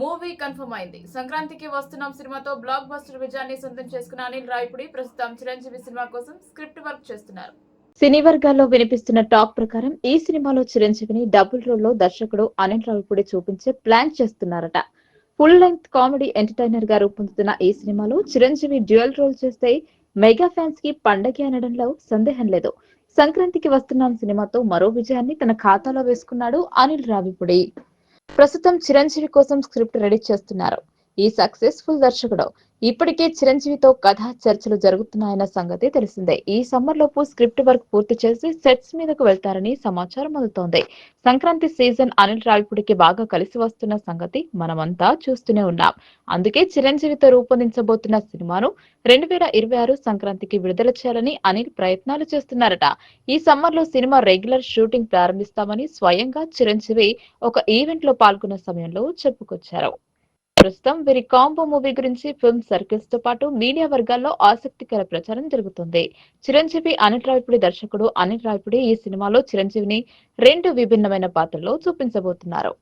Movie confirm అయింది. సంక్రాంతికి వస్తున్నాం సినిమాతో బ్లాక్ బస్టర్ విజయాన్ని సొంతం చేసుకున్న అనిల్ రాయపుడి ప్రస్తుతం చిరంజీవి సినిమా కోసం స్క్రిప్ట్ వర్క్ చేస్తున్నారు. సినీ వర్గాల్లో వినిపిస్తున్న టాక్ ప్రకారం ఈ సినిమాలో చిరంజీవిని డబుల్ రోల్లో దర్శకుడు అనిల్ రావిపూడి చూపించే ప్లాన్ చేస్తున్నారట. ఫుల్ లెంగ్త్ కామెడీ ఎంటర్టైనర్గా రూపొందుతున్న ఈ సినిమాలో చిరంజీవి డ్యూయల్ రోల్ చేస్తే మెగా ఫ్యాన్స్కి పండగ అనడంలో సందేహం లేదు. సంక్రాంతికి వస్తున్నాం సినిమాతో మరో విజయాన్ని తన ఖాతాలో వేసుకున్నాడు అనిల్ రావిపూడి. ప్రస్తుతం చిరంజీవి కోసం స్క్రిప్ట్ రెడీ చేస్తున్నారు. ఈ సక్సెస్ఫుల్ దర్శకుడు. ఇప్పటికే చిరంజీవితో కథా చర్చలు జరుగుతున్నాయన్న సంగతి తెలిసిందే. ఈ సమ్మర్ లోపు స్క్రిప్ట్ వర్క్ పూర్తి చేసి సెట్స్ మీదకు వెళ్తారని సమాచారం అందుతోంది. సంక్రాంతి సీజన్ అనిల్ రావిపూడికి బాగా కలిసి వస్తున్న సంగతి మనమంతా చూస్తూనే ఉన్నాం. అందుకే చిరంజీవితో రూపొందించబోతున్న సినిమాను రెండు వేల ఇరవై ఆరు సంక్రాంతికి విడుదల చేయాలని అనిల్ ప్రయత్నాలు చేస్తున్నారట. ఈ సమ్మర్లో సినిమా రెగ్యులర్ షూటింగ్ ప్రారంభిస్తామని స్వయంగా చిరంజీవి ఒక ఈవెంట్లో పాల్గొన్న సమయంలో చెప్పుకొచ్చారు. ప్రస్తుతం వీరి కాంబో మూవీ గురించి ఫిల్మ్ సర్కిల్స్తో పాటు మీడియా వర్గాల్లో ఆసక్తికర ప్రచారం జరుగుతుంది. చిరంజీవి అనిల్ రాయపుడి దర్శకుడు అనిల్ రాయపుడి ఈ సినిమాలో చిరంజీవిని రెండు విభిన్నమైన పాత్రల్లో చూపించబోతున్నారు.